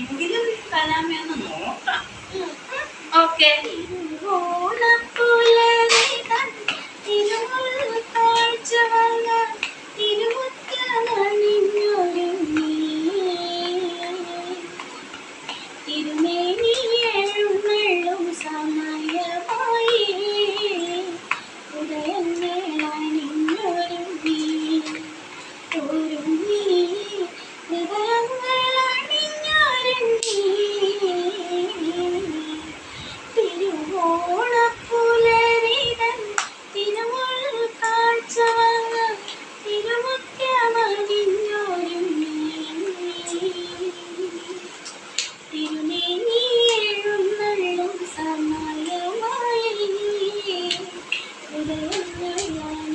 എങ്കിലും കലാമയൊന്ന് നോക്കാം. ഓക്കെ. സമയവും Hallelujah.